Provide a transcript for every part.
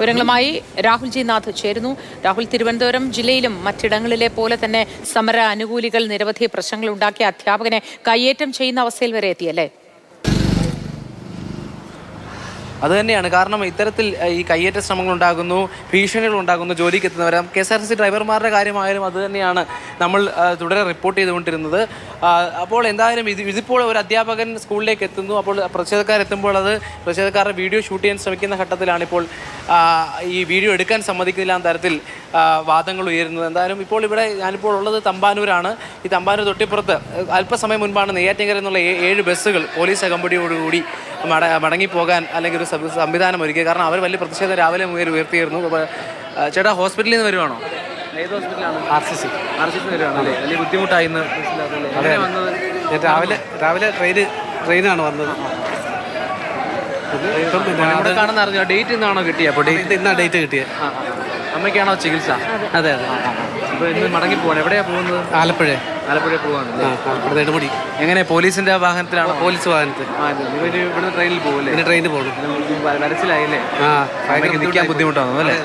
വിവരങ്ങളുമായി രാഹുൽ ജി നാഥ് ചേരുന്നു. രാഹുൽ തിരുവനന്തപുരം ജില്ലയിലും മറ്റിടങ്ങളിലെ പോലെ തന്നെ സമര അനുകൂലികൾ നിരവധി പ്രശ്നങ്ങൾ ഉണ്ടാക്കിയ അധ്യാപകനെ കയ്യേറ്റം ചെയ്യുന്ന അവസ്ഥയിൽ വരെ എത്തിയല്ലേ? അത് തന്നെയാണ്. കാരണം ഇത്തരത്തിൽ ഈ കയ്യേറ്റ ശ്രമങ്ങൾ ഉണ്ടാകുന്നു ഭീഷണികൾ ഉണ്ടാകുന്നു ജോലിക്ക് എത്തുന്നവർ കെ എസ് ആർ സി ഡ്രൈവർമാരുടെ കാര്യമായാലും അത് തന്നെയാണ്. നമ്മൾ തുടരെ റിപ്പോർട്ട് ചെയ്തുകൊണ്ടിരുന്നത്. അപ്പോൾ എന്തായാലും ഇത് ഇതിപ്പോൾ ഒരു അധ്യാപകൻ സ്കൂളിലേക്ക് എത്തുന്നു. അപ്പോൾ പ്രതിഷേധക്കാരെത്തുമ്പോൾ അത് പ്രതിഷേധക്കാരുടെ വീഡിയോ ഷൂട്ട് ചെയ്യാൻ ശ്രമിക്കുന്ന ഘട്ടത്തിലാണ് ഇപ്പോൾ ഈ വീഡിയോ എടുക്കാൻ സമ്മതിക്കുന്നില്ല എന്ന തരത്തിൽ വാദങ്ങൾ ഉയരുന്നത്. എന്തായാലും ഇപ്പോൾ ഇവിടെ ഞാനിപ്പോൾ ഉള്ളത് തമ്പാനൂരാണ്. ഈ തമ്പാനൂർ തൊട്ടിപ്പുറത്ത് അല്പസമയം മുൻപാണ് നെയ്യാറ്റിങ്കര എന്നുള്ള ഏഴ് ബസ്സുകൾ പോലീസ് അകമ്പടിയോടുകൂടി മട മടങ്ങിപ്പോകാൻ അല്ലെങ്കിൽ ഒരു സംവി- സംവിധാനം ഒരുക്കി കാരണം അവർ വലിയ പ്രതിഷേധം രാവിലെ ഉയർ ഉയർത്തിയിരുന്നു. ചേട്ടാ ഹോസ്പിറ്റലിൽ നിന്ന് വരുവാണോ? ഏത് ഹോസ്പിറ്റലാണ് R C C R C C വരുവാണോ വലിയ ബുദ്ധിമുട്ടായി ഇന്ന്. ബസ്സിനകത്തല്ലേ? എങ്ങനെയാ വന്നത്? രാവിലെ രാവിലെ ട്രെയിന് ട്രെയിനാണ് വന്നത്. ഇപ്പം കാണുന്ന അറിഞ്ഞോ? ഡേറ്റ് ഇന്നാണോ കിട്ടിയ? അപ്പോൾ ഡേറ്റ് ഇന്നാ ഡേറ്റ് കിട്ടിയത് അമ്മയ്ക്കാണോ ചികിത്സ? അതെ. അതെ അപ്പോൾ ഇന്ന് മടങ്ങി പോവാണ്. എവിടെയാ പോകുന്നത്? ആലപ്പുഴ. ആലപ്പുഴ പോവാണ് ആലപ്പുഴ നെടുമുടി എങ്ങനെ? പോലീസിന്റെ വാഹനത്തിലാണോ? പോലീസ് വാഹനത്തിൽ. ഇവർ ഇവിടുന്ന് ട്രെയിനിൽ പോകല്ലേ ട്രെയിനിൽ പോകണം വരച്ചിലായില്ലേ? ആ നിൽക്കാൻ ബുദ്ധിമുട്ടാണോ അല്ലേ?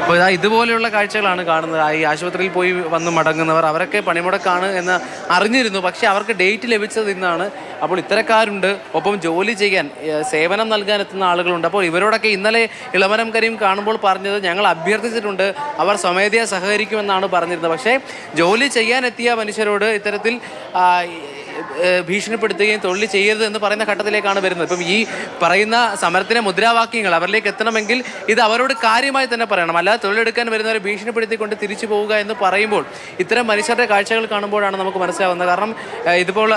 അപ്പോൾ ഇതാ ഇതുപോലെയുള്ള കാഴ്ചകളാണ് കാണുന്നത്. ഈ ആശുപത്രിയിൽ പോയി വന്ന് മടങ്ങുന്നവർ അവരൊക്കെ പണിമുടക്കാണ് എന്ന് അറിഞ്ഞിരുന്നു. പക്ഷേ അവർക്ക് ഡേറ്റ് ലഭിച്ചത് ഇന്നാണ്. അപ്പോൾ ഇത്തരക്കാരുണ്ട്. ഒപ്പം ജോലി ചെയ്യാൻ സേവനം നൽകാൻ എത്തുന്ന ആളുകളുണ്ട്. അപ്പോൾ ഇവരോടൊക്കെ ഇന്നലെ ഇളമരം കരീം കാണുമ്പോൾ പറഞ്ഞത് ഞങ്ങൾ അഭ്യർത്ഥിച്ചിട്ടുണ്ട്. അവർ സ്വമേധയാ സഹകരിക്കുമെന്നാണ് പറഞ്ഞിരുന്നത്. പക്ഷേ ജോലി ചെയ്യാൻ എത്തിയ മനുഷ്യരോട് ഇത്തരത്തിൽ ഭീഷണിപ്പെടുത്തുകയും തൊഴിൽ ചെയ്യരുത് എന്ന് പറയുന്ന ഘട്ടത്തിലേക്കാണ് വരുന്നത്. ഇപ്പം ഈ പറയുന്ന സമരത്തിലെ മുദ്രാവാക്യങ്ങൾ അവരിലേക്ക് എത്തണമെങ്കിൽ ഇത് അവരോട് കാര്യമായി തന്നെ പറയണം. അല്ലാതെ തൊഴിലെടുക്കാൻ വരുന്നവരെ ഭീഷണിപ്പെടുത്തിക്കൊണ്ട് തിരിച്ചു പോവുക എന്ന് പറയുമ്പോൾ ഇത്തരം മനുഷ്യരുടെ കാഴ്ചകൾ കാണുമ്പോഴാണ് നമുക്ക് മനസ്സിലാവുന്നത്. കാരണം ഇതിപ്പോൾ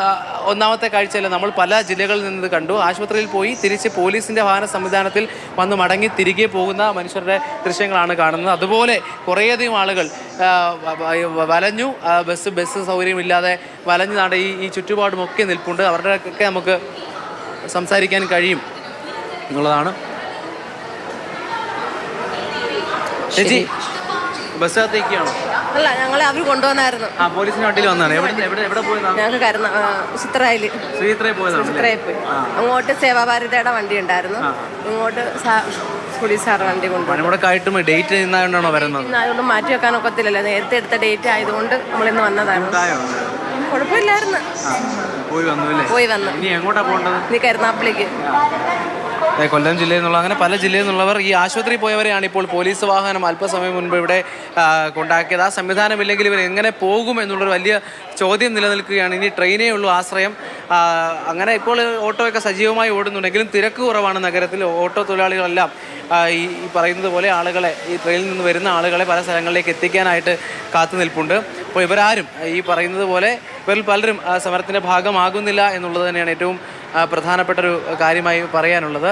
ഒന്നാമത്തെ കാഴ്ചയല്ല നമ്മൾ പല ജില്ലകളിൽ നിന്ന് കണ്ടു. ആശുപത്രിയിൽ പോയി തിരിച്ച് പോലീസിന്റെ വാഹന സംവിധാനത്തിൽ വന്ന് മടങ്ങി തിരികെ പോകുന്ന മനുഷ്യരുടെ ദൃശ്യങ്ങളാണ് കാണുന്നത്. അതുപോലെ കുറേയധികം ആളുകൾ വലഞ്ഞു ബസ് ബസ് സൗകര്യമില്ലാതെ വലഞ്ഞു നാട് ഈ ഈ ചുറ്റുപാടും ഒക്കെ നിൽപ്പുണ്ട്. അവരുടെ ഒക്കെ നമുക്ക് സംസാരിക്കാൻ കഴിയും എന്നുള്ളതാണ്. ചേച്ചി ബസ്സകത്തേക്കാണോ അല്ല ഞങ്ങളെ അവർ കൊണ്ടുവന്നായിരുന്നു. ആ പോലീസിന്റെ വണ്ടിയിൽ വന്നാണ്. എവിടെ എവിടെ പോയതാണ് ഞങ്ങൾക്ക് കരുന്ന ചിത്രയിൽ ശ്രീത്രയിൽ പോയതാണ് ചിത്രയിൽ പോയി. അങ്ങോട്ട് സേവാഭാരതയുടെ വണ്ടി ഉണ്ടായിരുന്നു. ഇങ്ങോട്ട് പോലീസ് സാർ വണ്ടി പണിമുടക്കായിട്ടും ഡേറ്റ് ഇന്ന് മാറ്റി വെക്കാൻ ഒക്കത്തില്ലല്ലോ നേരത്തെ എടുത്ത ഡേറ്റ് ആയതുകൊണ്ട് നമ്മളിന്ന് വന്നതാണ്. കുഴപ്പമില്ലായിരുന്നു. പോയി വന്നു അല്ലേ? പോയി വന്നു. ഇനി എങ്ങോട്ടാ പോകേണ്ടത്? ഇനി കരുനാപ്പിലേക്ക്. കൊല്ലം ജില്ലയിൽ നിന്നുള്ള അങ്ങനെ പല ജില്ലയിൽ നിന്നുള്ളവർ ഈ ആശുപത്രി പോയവരെയാണ് ഇപ്പോൾ പോലീസ് വാഹനം അല്പസമയം മുൻപ് ഇവിടെ കൊണ്ടാക്കിയത്. ആ സംവിധാനമില്ലെങ്കിൽ ഇവർ എങ്ങനെ പോകും എന്നുള്ളൊരു വലിയ ചോദ്യം നിലനിൽക്കുകയാണ്. ഇനി ട്രെയിനേ ഉള്ളൂ ആശ്രയം. അങ്ങനെ ഇപ്പോൾ ഓട്ടോയൊക്കെ സജീവമായി ഓടുന്നുണ്ടെങ്കിലും തിരക്ക് കുറവാണ് നഗരത്തിൽ. ഓട്ടോ തൊഴിലാളികളെല്ലാം ഈ പറയുന്നത് പോലെ ആളുകളെ ഈ ട്രെയിനിൽ നിന്ന് വരുന്ന ആളുകളെ പല സ്ഥലങ്ങളിലേക്ക് എത്തിക്കാനായിട്ട് കാത്തു നിൽപ്പുണ്ട്. അപ്പോൾ ഇവരാരും ഈ പറയുന്നത് പോലെ ഇവരിൽ പലരും സമരത്തിന്റെ ഭാഗമാകുന്നില്ല എന്നുള്ളത് തന്നെയാണ് ഏറ്റവും പ്രധാനപ്പെട്ട ഒരു കാര്യമായി പറയാനുള്ളത്.